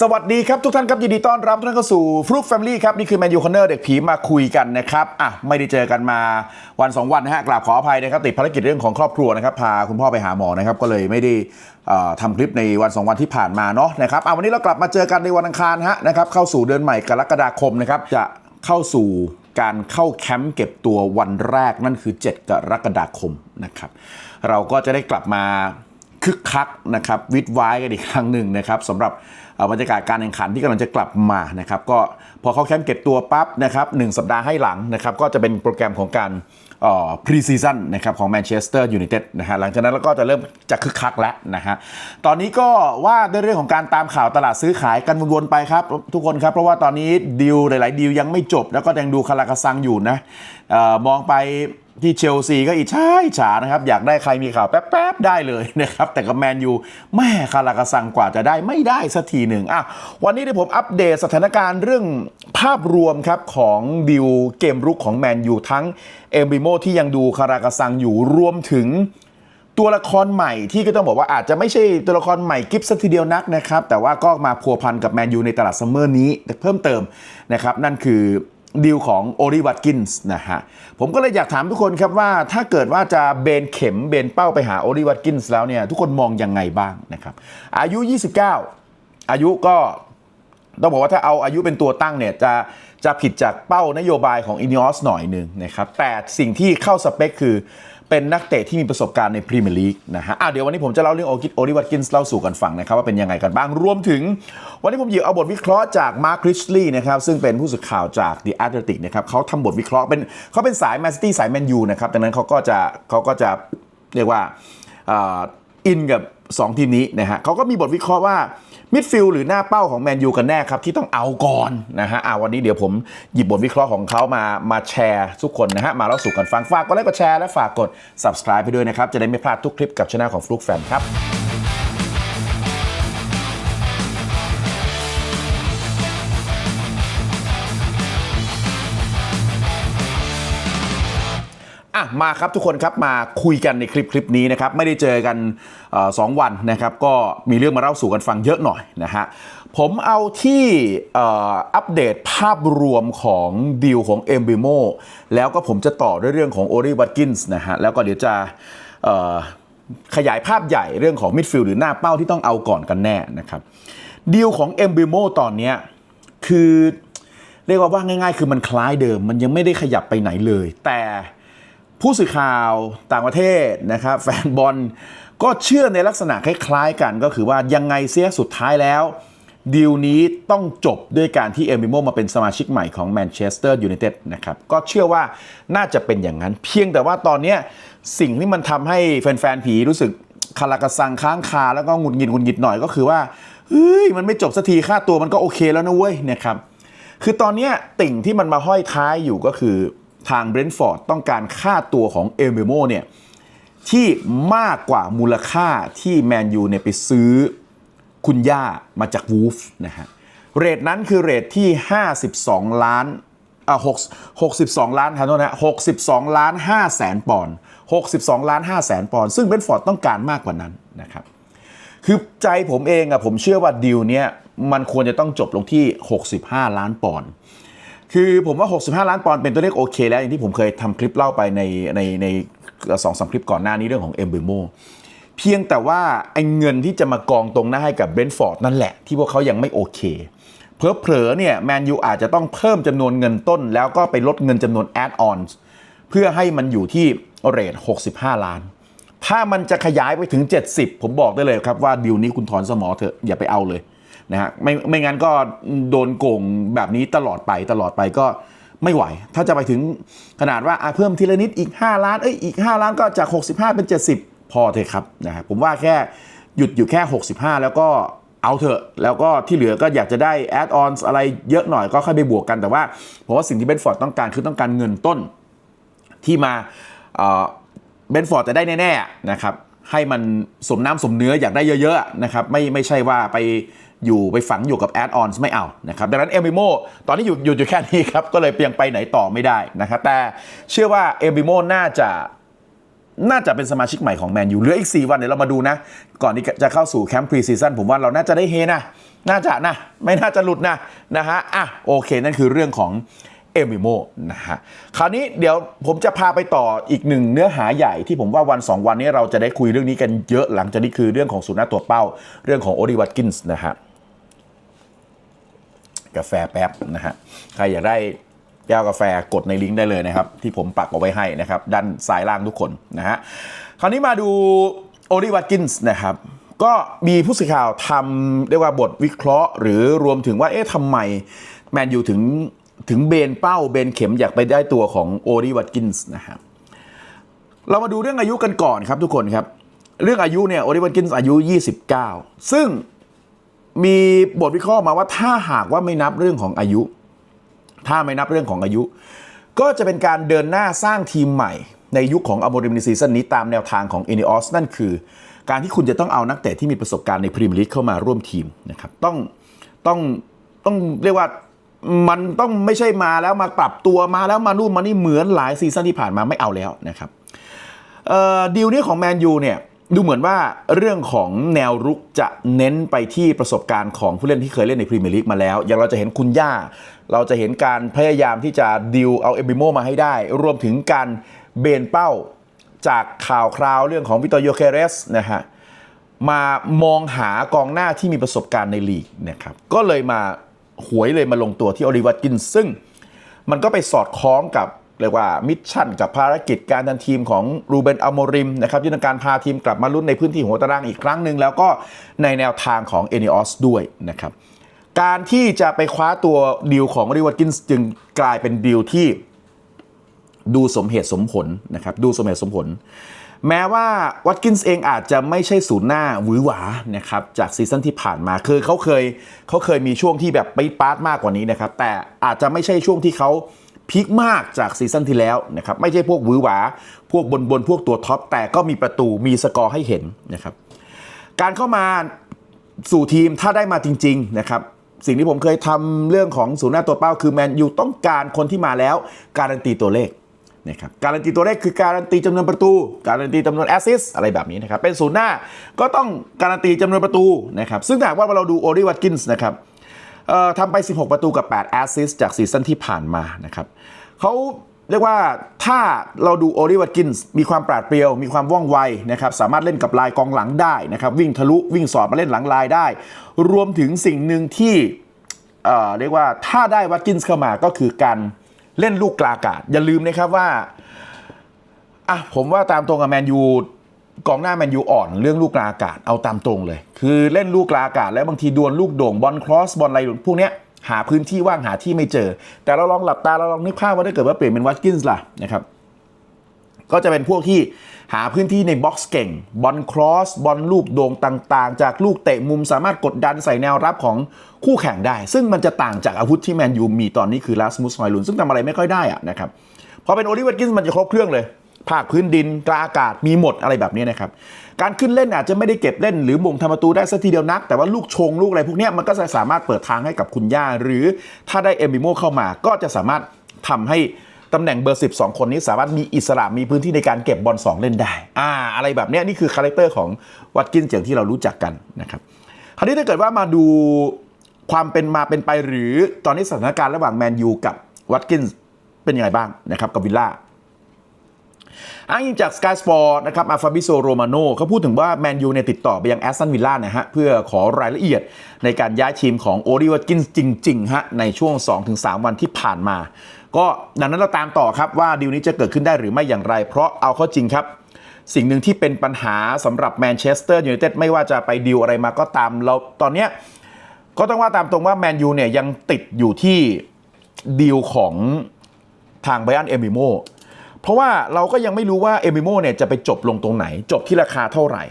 สวัสดีครับทุกท่านครับ ยินดีต้อนรับทุกท่านเข้าสู่ฟลุกแฟมิลี่ครับ นี่คือแมนยูคอนเนอร์เด็กผีมาคุยกันนะครับ อะ ไม่ได้เจอกันมาวัน 2 วันนะฮะกราบขออภัยนะครับ ติดภารกิจเรื่องของครอบครัวนะครับ พาคุณพ่อไปหาหมอนะครับ ก็เลยไม่ได้ทำคลิปในวัน 2 วันที่ผ่านมาเนาะนะครับอะวันนี้เรากลับมาเจอกันในวันอังคารฮะนะครับเข้าสู่เดือนใหม่กรกฎาคมนะครับจะเข้าสู่การเข้าแคมป์เก็บตัววันแรกนั่นคือ 7 กรกฎาคมนะครับเราก็จะได้กลับมา คึกคักนะครับวิดไว้กันอีกครั้งหนึ่งนะครับสำหรับบรรยากาศการแข่งขันที่กำลังจะกลับมานะครับก็พอเขาแคมป์เก็บตัวปั๊บนะครับหนึ่งสัปดาห์ให้หลังนะครับก็จะเป็นโปรแกรมของการพรีซีซั่นนะครับของแมนเชสเตอร์ยูไนเต็ดนะฮะหลังจากนั้นเราก็จะเริ่มจะคึกคักแล้วนะฮะตอนนี้ก็ว่าด้วยเรื่องของการตามข่าวตลาดซื้อขายกันวนๆไปครับ ทุกคนครับ เพราะว่าตอนนี้ดีลหลาย ๆ ดีลยังไม่จบ แล้วก็ยังดูคาราคาซังอยู่นะเออมองไป ที่เชลซีก็อิจฉาอิจฉานะครับ อยากได้ใครมีข่าวแป๊บๆ ได้เลยนะครับ แต่กับแมนยูแม่คาราคาซังกว่าจะได้ไม่ได้สักทีหนึ่งอะวันนี้เดี๋ยวผมอัปเดตสถานการณ์เรื่องภาพรวมครับ ของดิวเกมรุกของแมนยูทั้งเอมบิโมที่ยังดูคาราคาซังอยู่รวมถึงตัวละครใหม่ที่ก็ต้องบอกว่าอาจจะไม่ใช่ตัวละครใหม่กิฟสักทีเดียวนักนะครับ แต่ว่าก็มาพัวพันกับแมนยูในตลาดซัมเมอร์นี้เพิ่มเติมนะครับ นั่นคือ ดีลของโอริวัตกินส์นะฮะผมก็เลยอยากถามทุกคนครับว่าถ้าเกิดว่าจะเบนเข็มเบนเป้าไปหาโอริวัตกินส์แล้วเนี่ยทุกคนมองยังไงบ้างนะครับอายุ 29 อายุก็ต้องบอกว่าถ้าเอาอายุเป็นตัวตั้งเนี่ยจะจะผิดจากเป้านโยบายของอินิออสหน่อยหนึ่งนะครับแต่สิ่งที่เข้าสเปคคือ เป็นนักเตะที่มีประสบการณ์ในพรีเมียร์ลีกนะฮะอะเดี๋ยววันนี้ผมจะเล่าเรื่องโอกิโอริวัตกินส์เล่าสู่กันฟังนะครับว่าเป็นยังไงกันบ้าง รวมถึง วันนี้ผมหยิบเอาบทวิเคราะห์จากมาร์คคริชลีย์นะครับซึ่งเป็นผู้สื่อข่าวจาก The Athletic นะครับเขาทำบทวิเคราะห์เป็นเขาเป็นสายแมนซิตี้สายแมนยูนะครับดังนั้นเขาก็จะเขาก็จะเรียกว่า อินกับ 2 ทีมนี้นะฮะเขาก็มีบทวิเคราะห์ว่ามิดฟิลด์หรือหน้าเป้าของแมนยูกันแน่ครับ ที่ต้องเอาก่อนนะฮะอ่าวันนี้เดี๋ยวผมหยิบบทวิเคราะห์ของเขามามาแชร์ทุกคนนะฮะ มาเล่าสู่กันฟัง ฝากกดไลค์กดแชร์และฝากกด subscribe ไปด้วยนะครับ จะได้ไม่พลาดทุกคลิปกับช่องของฟลุกแฟนครับ มาครับทุกคนครับมาคุยกันในคลิปคลิปนี้นะครับไม่ได้เจอกันอสองวันนะครับก็มีเรื่องมาเล่าสู่กันฟังเยอะหน่อยนะฮะผมเอาที่อัปเดตภาพรวมของดีลของเอมบิโมแล้วก็ผมจะต่อด้วยเรื่องของโอริวัตกินส์นะฮะแล้วก็เดี๋ยวจะขยายภาพใหญ่เรื่องของมิดฟิลด์หรือหน้าเป้าที่ต้องเอาก่อนกันแน่นะครับดีลของเอมบิโมตอนนี้คือเรียกว่าว่าง่ายๆ คือมันคล้ายเดิม มันยังไม่ได้ขยับไปไหนเลย แต่ ผู้สื่อข่าวต่างประเทศนะครับแฟนบอลก็เชื่อในลักษณะคล้ายๆกันก็คือว่ายังไงเสียสุดท้ายแล้วดีลนี้ต้องจบด้วยการที่เอมิโมมาเป็นสมาชิกใหม่ของแมนเชสเตอร์ยูไนเต็ดนะครับก็เชื่อว่าน่าจะเป็นอย่างนั้น เพียงแต่ว่าตอนนี้สิ่งที่มันทำให้แฟนๆผีรู้สึกคาราคาซังค้างคาแล้วก็หงุดหงิดหงุดหงิดหน่อยก็คือว่าเฮ้ยมันไม่จบสักทีค่าตัวมันก็โอเคแล้วนะเว้ยนะครับคือตอนนี้ติ่งที่มันมาห้อยท้ายอยู่ก็คือ ทางเบรนท์ฟอร์ดต้องการค่าตัวของเอลเมโมเนี่ยที่มากกว่ามูลค่าที่แมนยูเนี่ยไปซื้อคุณย่ามาจากวูฟนะฮะเรทนั้นคือเรทที่ 52 ล้านอ่า6 62ล้านทันโทษนะ62ล้าน5แสนปอนด์62ล้าน5แสนปอนด์ซึ่งเบรนท์ฟอร์ดต้องการมากกว่านั้นนะครับ คือใจผมเองอะผมเชื่อว่าดีลเนี้ยมันควรจะต้องจบลงที่ 65 ล้านปอนด์ คือผมว่า 65 ล้านปอนด์เป็นตัวเลขโอเคแล้ว อย่างที่ผมเคยทำคลิปเล่าไปในในในสองสามคลิปก่อนหน้านี้เรื่องของเอ็มเบโมเพียงแต่ว่าไอ้เงินที่จะมากองตรงหน้าให้กับเบรนท์ฟอร์ดนั่นแหละ ที่พวกเขายังไม่โอเคเผลอๆเนี่ยแมนยูอาจจะต้องเพิ่มจำนวนเงินต้น แล้วก็ไปลดเงินจำนวนแอดออนเพื่อให้มันอยู่ที่เรท 65 ล้าน ถ้ามันจะขยายไปถึง 70 ผมบอกได้เลยครับว่าดีลนี้คุณถอนสมอเถอะอย่าไปเอาเลย นะฮะไม่ไม่งั้นก็โดนโกงแบบนี้ตลอดไปตลอดไปก็ไม่ไหว ถ้าจะไปถึงขนาดว่าเพิ่มทีละนิดอีก 5 ล้านเอ้ยอีก 5 ล้านก็จาก 65 เป็น 70 พอเถอะครับนะฮะผมว่าแค่หยุดอยู่แค่ 65 แล้วก็เอาเถอะ แล้วก็ที่เหลือก็อยากจะได้แอดออนอะไรเยอะหน่อยก็ค่อยไปบวกกันแต่ว่าผมว่าสิ่งที่เบนฟอร์ดต้องการคือต้องการเงินต้นที่มาเบนฟอร์ดจะได้แน่ๆนะครับให้มันสมน้ำสมเนื้ออยากได้เยอะๆนะครับไม่ไม่ใช่ว่าไป อยู่ไปฝังอยู่กับแอดออนไม่เอานะครับดังนั้นเอมิโมตอนนี้อยู่อยู่อยู่แค่นี้ครับ ก็เลยเพียงไปไหนต่อไม่ได้นะครับแต่เชื่อว่าเอมิโมน่าจะน่าจะเป็นสมาชิกใหม่ของแมนยูเหลืออีก 4 วันเดี๋ยวเรามาดูนะ ก่อนที่จะเข้าสู่แคมป์พรีซีซั่นผมว่าเราน่าจะได้เฮนะน่าจะนะ ไม่น่าจะหลุดนะนะฮะอะโอเค นั่นคือเรื่องของเอมิโมนะฮะคราวนี้เดี๋ยวผมจะพาไปต่ออีกหนึ่งเนื้อหาใหญ่ที่ผมว่าวัน 2 วันนี้เราจะได้คุยเรื่องนี้กันเยอะหลังจากนี้คือเรื่องของสุนัขตัวเป้า เรื่องของโอดีวัตกินส์นะฮะ กาแฟแป๊บนะฮะใครอยากได้แก้วกาแฟกดในลิงก์ได้เลยนะครับ ที่ผมปักเอาไว้ให้นะครับ ด้านซ้ายล่างทุกคนนะฮะคราวนี้มาดูโอลิวัตกินส์นะครับก็มีผู้สื่อข่าวทำเรียกว่าบทวิเคราะห์ หรือรวมถึงว่าเอ๊ะทำไมแมนยูถึงถึงเบนเป้าเบนเข็มอยากไปได้ตัวของโอลิวัตกินส์นะครับเรามาดูเรื่องอายุกันก่อนครับทุกคนครับ เรื่องอายุเนี่ยโอลิวัตกินส์อายุ 29 ซึ่ง มีบทวิเคราะห์มาว่าถ้าหากว่าไม่นับเรื่องของอายุ ถ้าไม่นับเรื่องของอายุ ก็จะเป็นการเดินหน้าสร้างทีมใหม่ ในยุคของอโมริมในซีซั่นนี้ตามแนวทางของเอเนอสนั่นคือ การที่คุณจะต้องเอานักเตะที่มีประสบการณ์ในพรีเมียร์ลีกเข้ามาร่วมทีมนะครับต้องต้องต้องเรียกว่ามันต้องไม่ใช่มาแล้วมาปรับตัวมาแล้วมานู่นมานี่เหมือนหลายซีซั่นที่ผ่านมาไม่เอาแล้วนะครับเอ่อดีลนี้ของแมนยูเนี่ย ดูเหมือนว่าเรื่องของแนวรุกจะเน้นไปที่ประสบการณ์ของผู้เล่นที่เคยเล่นในพรีเมียร์ลีกมาแล้ว อย่างเราจะเห็นคุณย่า เราจะเห็นการพยายามที่จะดิวเอาเอมบิโมมาให้ได้ รวมถึงการเบนเป้าจากข่าวคราวเรื่องของวิตอโยเคเรสนะฮะมามองหากองหน้าที่มีประสบการณ์ในลีกนะครับก็เลยมาหวยเลยมาลงตัวที่โอลิวัตกินซึ่ง มันก็ไปสอดคล้องกับ เรียกว่ามิชชั่นกับภารกิจการดันทีมของรูเบนอัลโมริมนะครับที่ต้องการพาทีมกลับมาลุ้นในพื้นที่หัวตารางอีกครั้งหนึ่งแล้วก็ในแนวทางของเอเนอสด้วยนะครับการที่จะไปคว้าตัวดีลของริวัตกินส์จึงกลายเป็นดีลที่ดูสมเหตุสมผลนะครับดูสมเหตุสมผล แม้ว่าวัตกินส์เองอาจจะไม่ใช่ศูนย์หน้าหวือหวานะครับจากซีซั่นที่ผ่านมาคือเขาเคยเขาเคยมีช่วงที่แบบไปปาร์ตมากกว่านี้นะครับแต่อาจจะไม่ใช่ช่วงที่เขา พีคมากจากซีซั่นที่แล้วนะครับไม่ใช่พวกวือหวา พวกบนบนพวกตัวท็อป แต่ก็มีประตูมีสกอร์ให้เห็นนะครับการเข้ามาสู่ทีมถ้าได้มาจริงๆนะครับสิ่งที่ผมเคยทำเรื่องของศูนย์หน้าตัวเป้าคือแมนยูต้องการคนที่มาแล้ว การันตีตัวเลขนะครับการันตีตัวเลขคือการันตีจำนวนประตู การันตีจำนวนแอสซิสอะไรแบบนี้นะครับเป็นศูนย์หน้าก็ต้องการันตีจำนวนประตูนะครับซึ่งหากว่าเราดูโอริวัตกินส์นะครับ ทำไป 16 ประตูกับ 8 แอสซิสจากซีซั่นที่ผ่านมานะครับเขาเรียกว่าถ้าเราดูโอริวัตกินส์มีความปราดเปรียว มีความว่องไวนะครับสามารถเล่นกับลายกองหลังได้นะครับวิ่งทะลุวิ่งสอดมาเล่นหลังลายได้ รวมถึงสิ่งหนึ่งที่เอ่อเรียกว่าถ้าได้วัตกินส์เข้ามาก็คือการเล่นลูกกลาอากาศ อย่าลืมนะครับว่าอะผมว่าตามตรงกับแมนยู กองหน้าแมนยูอ่อนเรื่องลูกกลาอากาศเอาตามตรงเลย คือเล่นลูกกลาอากาศแล้วบางทีดวลลูกโด่งบอลครอสบอลอะไรพวกเนี้ยหาพื้นที่ว่างหาที่ไม่เจอ แต่เราลองหลับตาเราลองนึกภาพว่าถ้าเกิดว่าเปลี่ยนเป็นวัตกินส์ล่ะนะครับก็จะเป็นพวกที่หาพื้นที่ในบ็อกซ์เก่ง บอลครอส บอลลูกโด่งต่างๆ จากลูกเตะมุมสามารถกดดันใส่แนวรับของคู่แข่งได้ ซึ่งมันจะต่างจากอาวุธที่แมนยูมีตอนนี้คือลาสมุสฮอยลุนซึ่งทำอะไรไม่ค่อยได้อะนะครับพอเป็นโอลิเวอร์กินส์มันจะครบเครื่องเลย ภาคพื้นดินกลาอากาศมีหมดอะไรแบบนี้นะครับ การขึ้นเล่นอาจจะไม่ได้เก็บเล่นหรือมงทำประตูได้สักทีเดียวนัก แต่ว่าลูกชงลูกอะไรพวกนี้มันก็จะสามารถเปิดทางให้กับคุณย่า หรือถ้าได้เอมิโมเข้ามาก็จะสามารถทำให้ตำแหน่งเบอร์ 12 คนนี้สามารถมีอิสระมีพื้นที่ในการเก็บบอล2เล่นได้ อ่า อะไรแบบนี้นี่คือคาแรคเตอร์ของวัตกินส์อย่างที่เรารู้จักกันนะครับ คราวนี้ถ้าเกิดว่ามาดูความเป็นมาเป็นไปหรือตอนนี้สถานการณ์ระหว่างแมนยูกับวัตกินเป็นยังไงบ้างนะครับกับวิลล่า อ้างอิงจาก Sky Sport นะครับอาฟาบิโซโรมาโนเขาพูดถึงว่าแมนยูเนี่ยติดต่อไปยังแอสตันวิลล่านะฮะเพื่อขอรายละเอียดในการย้ายทีมของโอริวัตกินจริงๆฮะในช่วง 2-3 วันที่ผ่านมา ก็ดังนั้นเราตามต่อครับว่าดีลนี้จะเกิดขึ้นได้หรือไม่อย่างไร เพราะเอาเข้าจริงครับสิ่งหนึ่งที่เป็นปัญหาสำหรับแมนเชสเตอร์ยูไนเต็ดไม่ว่าจะไปดีลอะไรมาก็ตามเราตอนเนี้ยก็ต้องว่าตามตรงว่าแมนยูเนี่ยยังติดอยู่ที่ดีลของทางไบอันเอมิโม เพราะว่าเราก็ยังไม่รู้ว่าเอมิโมเนี่ยจะไปจบลงตรงไหน จบที่ราคาเท่าไหร่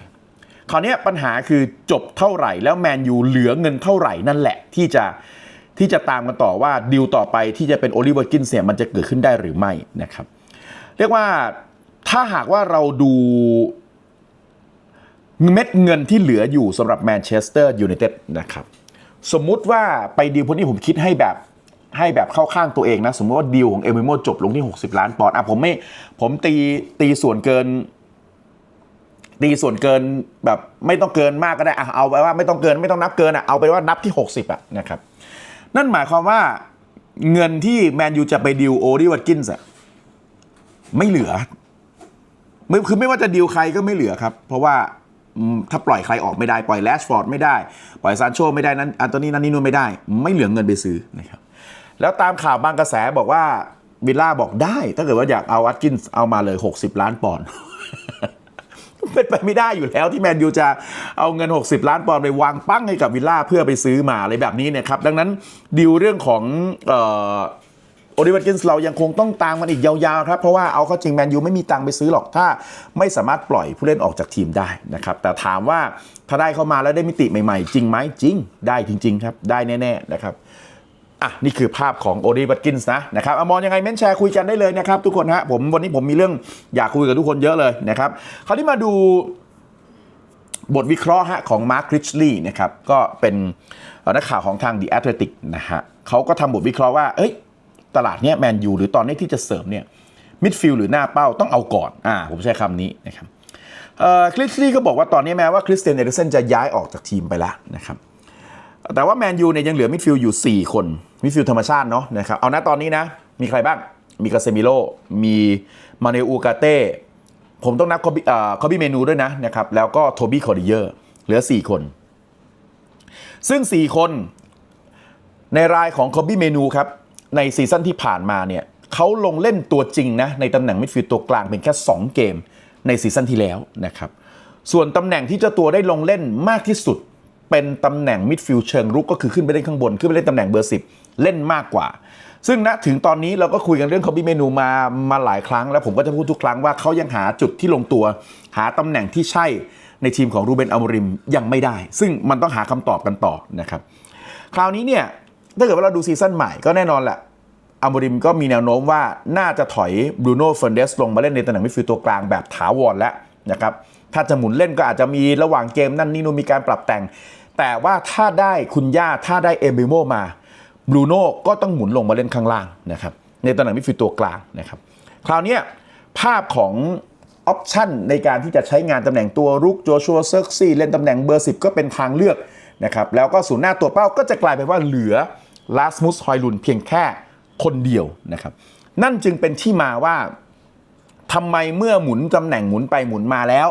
คราวนี้ปัญหาคือจบเท่าไหร่ แล้วแมนยูเหลือเงินเท่าไหร่นั่นแหละที่จะที่จะตามกันต่อว่าดีลต่อไปที่จะเป็นโอลิเวอร์กินเสียมันจะเกิดขึ้นได้หรือไม่นะครับ เรียกว่าถ้าหากว่าเราดูเม็ดเงินที่เหลืออยู่สำหรับแมนเชสเตอร์ยูไนเต็ดนะครับ สมมุติว่าไปดีลพวกนี้ผมคิดให้แบบ ให้แบบเข้าข้างตัวเองนะ สมมติว่าดีลของเอมิโมจบลงที่ 60 ล้านปอนด์อะผมไม่ผมตีตีส่วนเกิน ตีส่วนเกินแบบไม่ต้องเกินมากก็ได้อะเอาไปว่าไม่ต้องเกินไม่ต้องนับเกินอะเอาไปว่านับที่ 60อะนะครับนั่นหมายความว่าเงินที่แมนยูจะไปดิวโอดีวัตกินส์อะไม่เหลือไม่คือไม่ว่าจะดิวใครก็ไม่เหลือครับ เพราะว่าถ้าปล่อยใครออกไม่ได้ ปล่อยแลชฟอร์ดไม่ได้ ปล่อยซานโชไม่ได้นั้นอันโตนี่นั่นนี่นู่นไม่ได้ ไม่เหลือเงินไปซื้อนะครับ แล้วตามข่าวบางกระแสบอกว่าวิลล่าบอกได้ ถ้าเกิดว่าอยากเอาวัตกินส์เอามาเลย 60 ล้านปอนด์เป็นไปไม่ได้อยู่แล้วที่แมนยูจะเอาเงิน 60 ล้านปอนด์ไปวางปั้งให้กับวิลล่าเพื่อไปซื้อมาอะไรแบบนี้เนี่ยครับ ดังนั้นดีลเรื่องของโอลิเวอร์กินส์เรายังคงต้องตามมันอีกยาวๆครับ เพราะว่าเอาเข้าจริงแมนยูไม่มีตังค์ไปซื้อหรอกถ้าไม่สามารถปล่อยผู้เล่นออกจากทีมได้นะครับ แต่ถามว่าถ้าได้เข้ามาแล้วได้มิติใหม่ๆ จริงไหมจริง ได้จริง ๆ ครับ ได้แน่ ๆ นะครับ อะนี่คือภาพของโอดีวัตกินส์นะนะครับอมองยังไงเม้นแชร์คุยกันได้เลยนะครับทุกคนฮะผมวันนี้ผมมีเรื่องอยากคุยกับทุกคนเยอะเลยนะครับคราวนี้มาดูบทวิเคราะห์ฮะของมาร์คริชลีย์นะครับก็เป็นนักข่าวของทาง The Athletic นะฮะเขาก็ทำบทวิเคราะห์ว่าเอ้ยตลาดเนี้ยแมนยูหรือตอนนี้ที่จะเสริมเนี่ยมิดฟิลหรือหน้าเป้าต้องเอาก่อนอ่าผมใช้คำนี้นะครับคริชลีย์ก็บอกว่าตอนนี้แม้ว่าคริสเตียนเอเดอร์เซนจะย้ายออกจากทีมไปแล้วนะครับ แต่ว่าแมนยูเนี่ยยังเหลือมิดฟิลด์อยู่ 4 คนมิดฟิลด์ธรรมชาติเนาะนะครับเอานะตอนนี้นะ มีใครบ้างมีกาเซมิโลมีมาเนอูกาเต้ผมต้องนับคอบิคอบิเมนูด้วยนะนะครับแล้วก็โทบี้คอร์ดิเยอร์เหลือ 4 คน ซึ่ง 4 คนในรายของคอบี้เมนูครับในซีซั่นที่ผ่านมาเนี่ยเขาลงเล่นตัวจริงนะในตำแหน่งมิดฟิลด์ตัวกลางเป็นแค่ 2 เกมในซีซั่นที่แล้วนะครับส่วนตำแหน่งที่เจ้าตัวได้ลงเล่นมากที่สุด เป็นตำแหน่งมิดฟิลด์เชิงรุกก็คือขึ้นไปเล่นข้างบน ขึ้นไปเล่นตำแหน่งเบอร์10เล่นมากกว่า ซึ่งณถึงตอนนี้เราก็คุยกันเรื่องคอบี้เมนูมามาหลายครั้ง แล้วผมก็จะพูดทุกครั้งว่าเขายังหาจุดที่ลงตัว หาตำแหน่งที่ใช่ในทีมของรูเบนอัมริมยังไม่ได้ ซึ่งมันต้องหาคำตอบกันต่อนะครับคราวนี้เนี่ยถ้าเกิดว่าเราดูซีซั่นใหม่ก็แน่นอนแหละอัมริมก็มีแนวโน้มว่าน่าจะถอยบรูโน่เฟรนเดสลงมาเล่นในตำแหน่งมิดฟิลด์ตัวกลางแบบถาวรแล้ว นะครับถ้าจะหมุนเล่นก็อาจจะมีระหว่างเกมนั่นนี่นู่นมีการปรับแต่ง แต่ว่าถ้าได้คุณย่าถ้าได้เอเบโมมาบรูโน่ก็ต้องหมุนลงมาเล่นข้างล่างนะครับในตำแหน่งมิดฟิลด์ตัวกลางนะครับคราวนี้ภาพของออปชันในการที่จะใช้งานตำแหน่งตัวรุกโจชัวเซิร์กซี่เล่นตำแหน่งเบอร์ 10 ก็เป็นทางเลือกนะครับแล้วก็ศูนย์หน้าตัวเป้าก็จะกลายเป็นว่าเหลือลาสมุสฮอยลุนเพียงแค่คนเดียวนะครับนั่นจึงเป็นที่มาว่า ทำไมเมื่อหมุนตำแหน่งหมุนไปหมุนมาแล้ว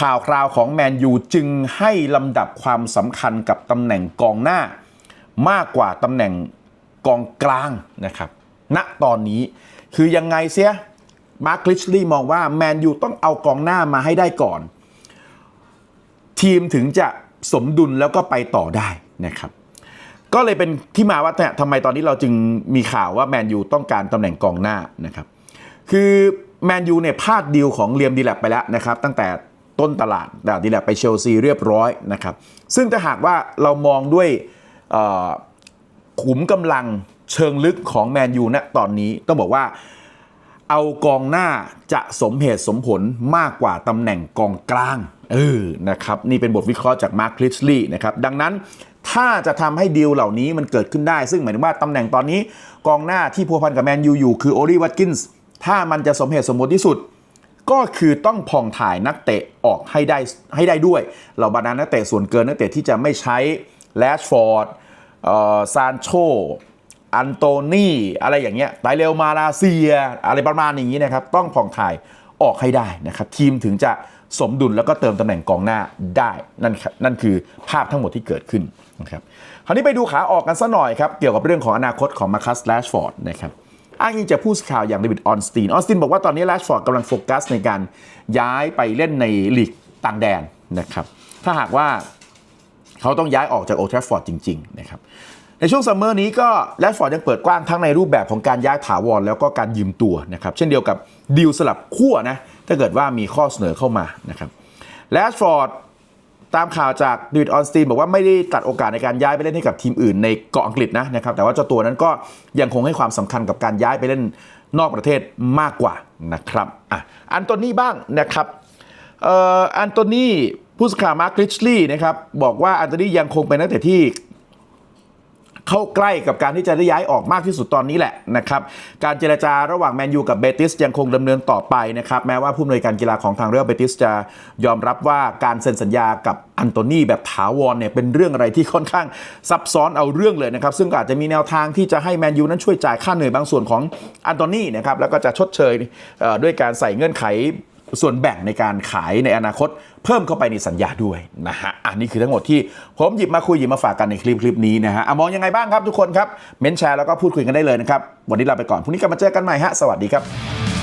ข่าวคราวของแมนยูจึงให้ลำดับความสำคัญกับตำแหน่งกองหน้า มากกว่าตำแหน่งกองกลางนะครับณตอนนี้คือยังไงเสียมาร์คลิชลีย์มองว่าแมนยูต้องเอากองหน้ามาให้ได้ก่อน ทีมถึงจะสมดุลแล้วก็ไปต่อได้นะครับ ก็เลยเป็นที่มาว่าเนี่ยทำไมตอนนี้เราจึงมีข่าวว่าแมนยูต้องการตำแหน่งกองหน้านะครับ คือ แมนยูเนี่ยพลาดดีลของเลียมดีแลบไปแล้วนะครับตั้งแต่ต้นตลาดดาดีแลบไปเชลซีเรียบร้อยนะครับซึ่งถ้าหากว่าเรามองด้วยขุมกำลังเชิงลึกของแมนยูณตอนนี้ต้องบอกว่าเอากองหน้าจะสมเหตุสมผลมากกว่าตำแหน่งกองกลางเออนะครับนี่เป็นบทวิเคราะห์จากมาร์คคลิชลีย์นะครับดังนั้นถ้าจะทำให้ดีลเหล่านี้มันเกิดขึ้นได้ ซึ่งหมายถึงว่าตำแหน่งตอนนี้กองหน้าที่พัวพันกับแมนยูอยู่คือโอลีวัตกินส์ ถ้ามันจะสมเหตุสมผลที่สุด ก็คือต้องผ่องถ่ายนักเตะออกให้ได้ให้ได้ด้วยเหล่าบรรดานักเตะส่วนเกินนักเตะที่จะไม่ใช้แลชฟอร์ดซานโชอันโตนีอะไรอย่างเงี้ยไตเรลมาลาเซีย อะไรประมาณอย่างนี้นะครับ ต้องผ่องถ่ายออกให้ได้นะครับ ทีมถึงจะสมดุลแล้วก็เติมตำแหน่งกองหน้าได้ นั่นครับนั่นคือภาพทั้งหมดที่เกิดขึ้นนะครับ คราวนี้ไปดูขาออกกันสัหน่อยครับ เกี่ยวกับเรื่องของอนาคตของมาคัสแลชฟอร์ดนะครับ อ้างอิงจากผู้สื่อข่าวอย่างเดวิดออนสตีนออนสตีนบอกว่าตอนนี้แลชฟอร์ดกำลังโฟกัสในการย้ายไปเล่นในลีกต่างแดนนะครับถ้าหากว่าเขาต้องย้ายออกจากโอทราฟอร์ดจริงๆนะครับในช่วงซัมเมอร์นี้ก็แรดฟอร์ดยังเปิดกว้างทั้งในรูปแบบของการย้ายถาวรแล้วก็การยืมตัวนะครับเช่นเดียวกับดีลสลับขั้วนะถ้าเกิดว่ามีข้อเสนอเข้ามานะครับแรดฟอร์ด ตามข่าวจากดิวิดออนสตีนบอกว่าไม่ได้ตัดโอกาสในการย้ายไปเล่นให้กับทีมอื่นในเกาะอังกฤษนะนะครับ แต่ว่าเจ้าตัวนั้นก็ยังคงให้ความสำคัญกับการย้ายไปเล่นนอกประเทศมากกว่านะครับอะอันโตนี่บ้างนะครับเอ่ออันโตนี่ผู้สื่อข่าวมาร์คริชลี่นะครับบอกว่าอันโตนี่ยังคงเป็นนักเตะที่ เข้าใกล้กับการที่จะได้ย้ายออกมากที่สุดตอนนี้แหละนะครับการเจรจาระหว่างแมนยูกับเบติสยังคงดำเนินต่อไปนะครับแม้ว่าผู้อำนวยการกีฬาของทางเรอัลเบติสจะยอมรับว่าการเซ็นสัญญากับอันโตนีแบบถาวรเนี่ยเป็นเรื่องอะไรที่ค่อนข้างซับซ้อนเอาเรื่องเลยนะครับ ซึ่งอาจจะมีแนวทางที่จะให้แมนยูนั้นช่วยจ่ายค่าเหนื่อยบางส่วนของอันโตนีนะครับแล้วก็จะชดเชยด้วยการใส่เงื่อนไข ส่วนแบ่งในการขายในอนาคต เพิ่มเข้าไปในสัญญาด้วยนะฮะอันนี้คือทั้งหมดที่ผมหยิบมาคุยหยิบมาฝากกันในคลิปคลิปนี้นะฮะอมองยังไงบ้างครับทุกคนครับเม้นแชร์แล้วก็พูดคุยกันได้เลยนะครับวันนี้ลาไปก่อนพรุ่งนี้กลับมาเจอกันใหม่ฮะสวัสดีครับ